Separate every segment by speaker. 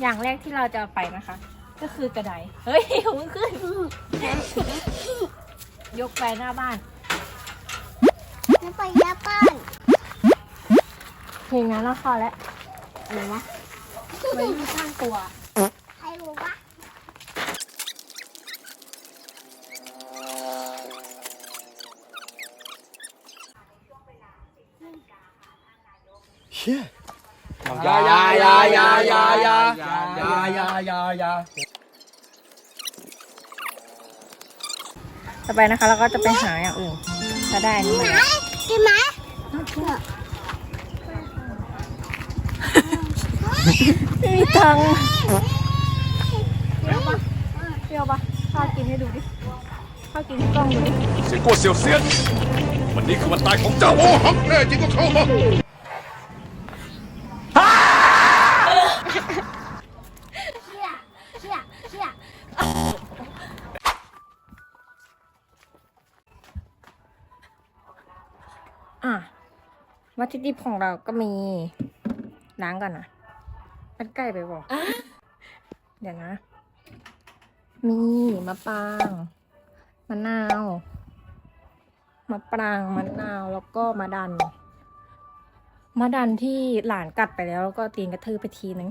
Speaker 1: อย่างแรกที่เราจะเอาไปนะคะ ก็คือกระไดเฮ้ยมึงขึ้น ยกไปหน้าบ้าน
Speaker 2: ไม่ไปยาบ้าน
Speaker 1: เพลงนั้นละครแล้ว
Speaker 2: อะไรวะ
Speaker 1: ไม่มีข้างตัว
Speaker 2: ใครรู้วะ
Speaker 3: เชี่ย
Speaker 4: อ ย่าอย่าอย่าอย่าอย่าอย่าอย่าอย่าอย่าอย่า
Speaker 1: ต่อไปนะคะเราก็จะไปหาอย่างอื่นจะได้อันนี้มา
Speaker 2: กินไหม
Speaker 1: ไม่มีตังค์เปรี้ยวปะเปรี้ยวปะข้าวกินให้ดูดิข้าวกินให้กล้องดูดิ
Speaker 3: เสียงกลัวเสียวเสียนวันนี้คือวันตายของเจ้าโอ้หักแน่จริงก็เข้ามา
Speaker 1: วัตถุดิบของเราก็มีล้างก่อนนะมันใกล้ไปบอกเดี๋ยวนะ มีมะปรางมะนาวมะปรางมะนาวแล้วก็มะดันมะดันที่หลานกัดไปแล้วแล้วก็ตีนกระทืบไปทีนึง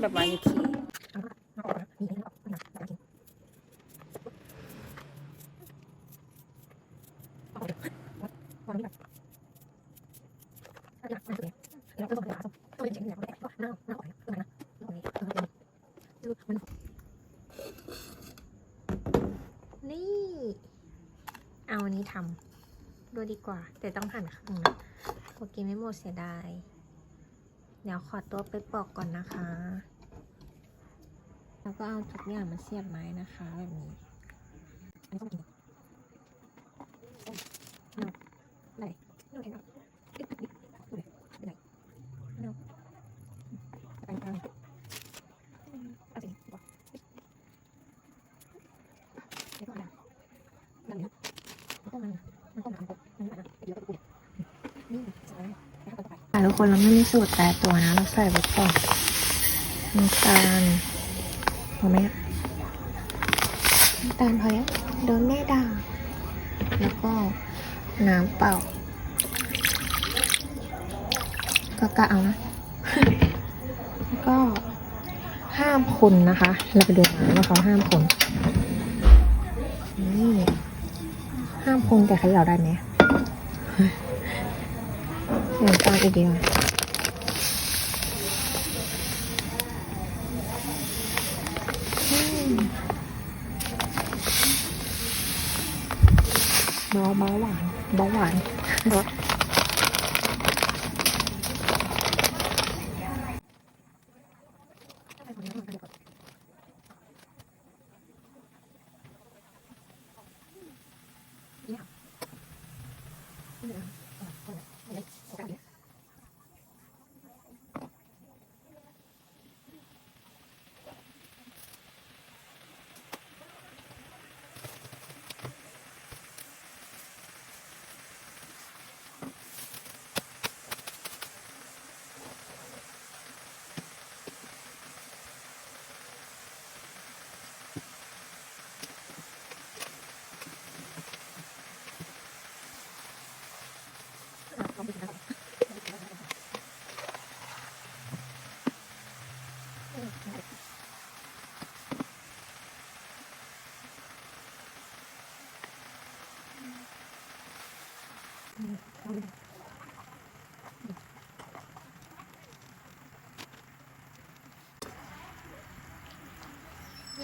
Speaker 1: แบบวายุคีนี่ วันนี้ทำดูดีกว่า แต่ต้องหั่นครึ่งนะกลัวกินไม่หมดเสียดาย เดี๋ยวขอตัวไปปอกก่อนนะคะ แล้วก็เอาทุกอย่างมาเสียบไม้นะคะแบบนี้อันนี้ต้องกินเอาไหนเอาไหนเอาติ๊กติ๊กติ๊กดูดิดูไหนเอาเอาเอาเอาสิบอกเดี๋ยวก่อนนะนั่นเดี๋ยวมันต้องมันมันต้องมันต้องมันต้องมันเดี๋ยวก็ดูนี่สวยแล้วก็ต่อไปอะ ทุกคนเราไม่มีสูตรแต่ตัวนะ เราใส่ไว้ก่อนน้ำตาลพอไหมน้ำตาลพอแล้วโดนแม่ด่าแล้วก็น้ำเปล่า ก็กะเอานะแล้วก็ห้ามคนนะคะ เราไปดูนะว่าเขาห้ามคนนี่ห้ามคนแต่เขย่าได้ไหม Này ta cái gì rồi? Nó báo hoảng Báo hoảng. Đó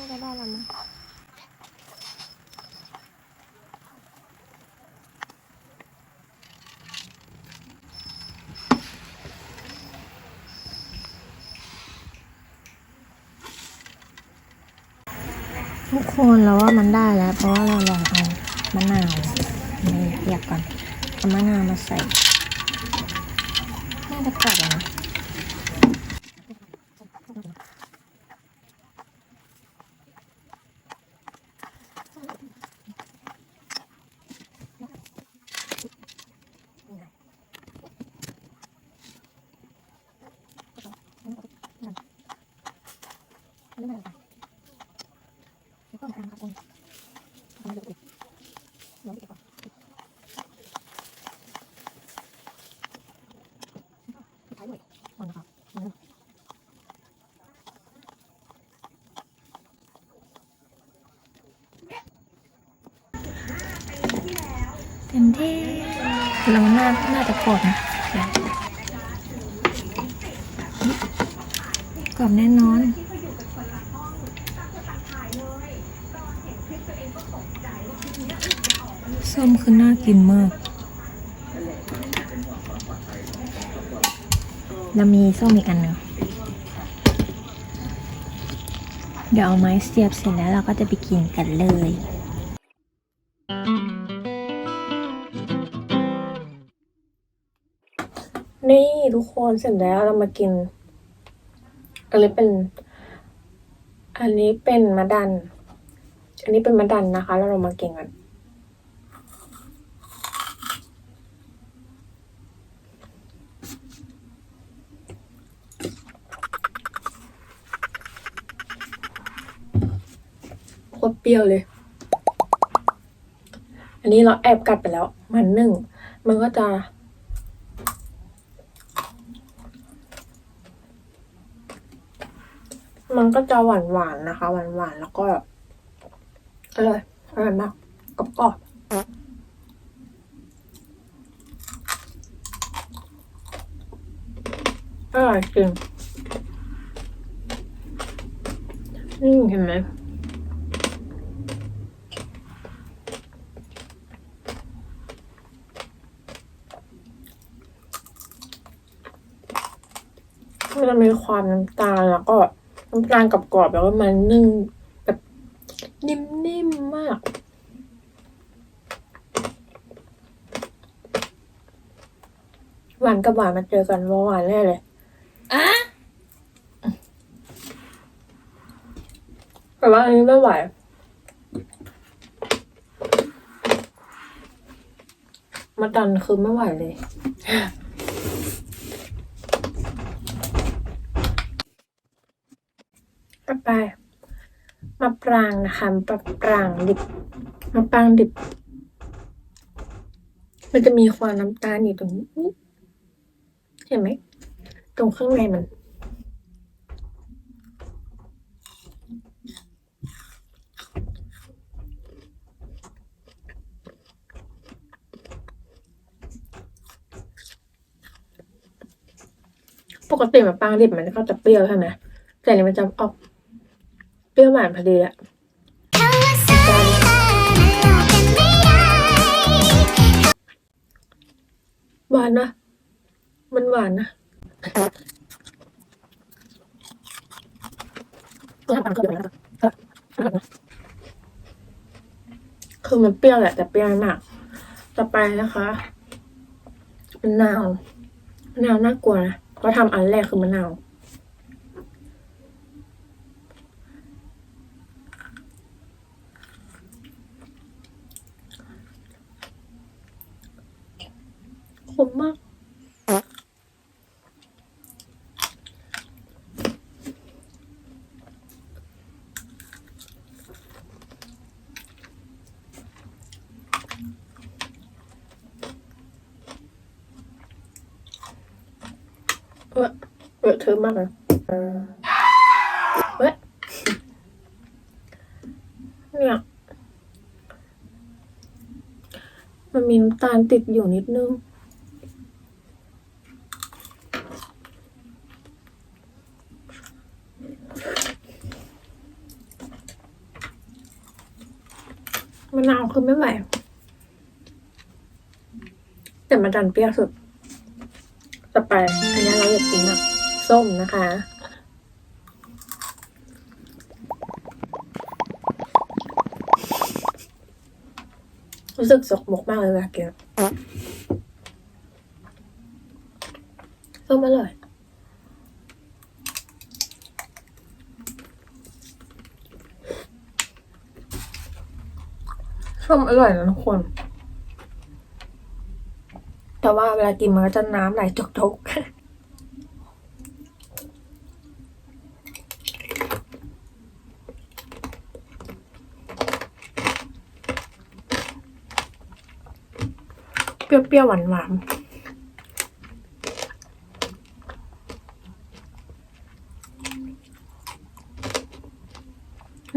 Speaker 1: าจะได้แล้วมั้งทุกคนแล้วว่ามันได้แล้ว เพราะว่าเราลองเอามะนาวนี่เรียกก่อนเอามะนาวมาใส่น่าจะกรอบแล้วนะ นี่มันอะไรแล้วก็ทำครับคุณทำมาดูดิน้องเก็บก่อนใช้หมดหมดนะครับหมดแล้วเต็มที่เราน่าน่าจะกรอบนะกรอบแน่นอน ส้ มคือน่ากินมาก แล้วมีส้มอีกอันหนึ่งเดี๋ยวเอาไม้เสียบเสร็จแล้วเราก็จะไปกินกันเลยนี่ทุกคนเสร็จแล้วเรามากิน อันนี้เป็น อันนี้เป็นมะดัน อันนี้เป็นมะดันนะคะ แล้วเรามากินกัน โคตร เปรี้ยวเลย อันนี้เราแอบกัดไปแล้ว มันนึ่ง มันก็จะมันก็จะหวานหวานๆนะคะ หวานหวานๆแล้วก็อร่อยอร่อยมากกรอบกรอบอร่อยจริงนี่เห็นไหม มันจะมีความน้ำตาลแล้วก็น้ำตาลกรอบๆแล้วก็มันนึ่งแบบนิ่มๆมาก หวานกับหวานมาเจอกันว่าหวานแน่เลยแต่ว่าอันนี้ไม่ไหวมาดันคือไม่ไหวเลย ต่อไปมะปรางนะคะมะปรางดิบมะปรางดิบ มันจะมีความน้ำตาลอยู่ตรงนี้เห็นไหมตรงข้างในมัน ปกติมะปรางดิบมันก็จะเปรี้ยวใช่ไหมแต่นนี้มันจะออก เปรี้ยวหวานพอดีอะหวานนะ มันหวานนะคือมันเปรี้ยวแหละ แต่เปรี้ยวไม่มาก ต่อไปนะคะมะนาวมะนาวน่ากลัวนะเพราะทำอันแรกคือมะนาว ขมมากเว้ยเว้ยเธอมากเลยเว้ยเนี่ยมันมีน้ำตาลติดอยู่นิดนึง มะนาวคือไม่ไหว แต่มาดันเปรี้ยวสุด ต่อไป อันนี้เราอยากกินแบบส้มนะคะ รู้สึกสกมกมากเลยเวลากินส้มอร่อย ส้มอร่อยนะทุกคน แต่ว่าเวลากินมันก็จะน้ำไหลจกๆเปรี้ยวๆหวานๆ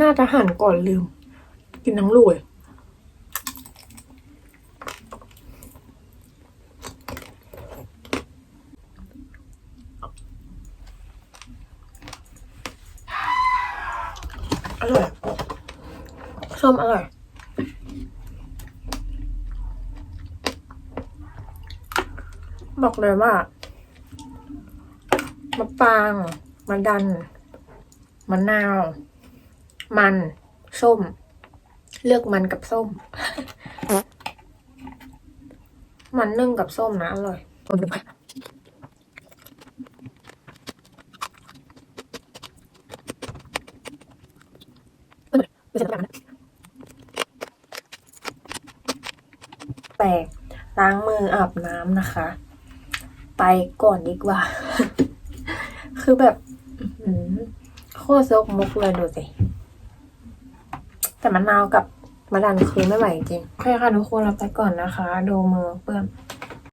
Speaker 1: น่าจะหั่นก่อนลืม กินทั้งลูกเลย ส้มอร่อยบอกเลยว่ามะปรางมะดันมะนาว มัน ส้ม เลือกมันกับส้ม มันนึ่งกับส้มนะ อร่อยแปลกล้างมืออาบน้ำนะคะ ไปก่อนดีกว่า คือแบบโคตรซกมุกเลยดูสิ แต่มะนาวกับมะดันคือไม่ไหวจริงโอเคค่ะทุกคนเราไปก่อนนะคะ ดูมือเปื้อน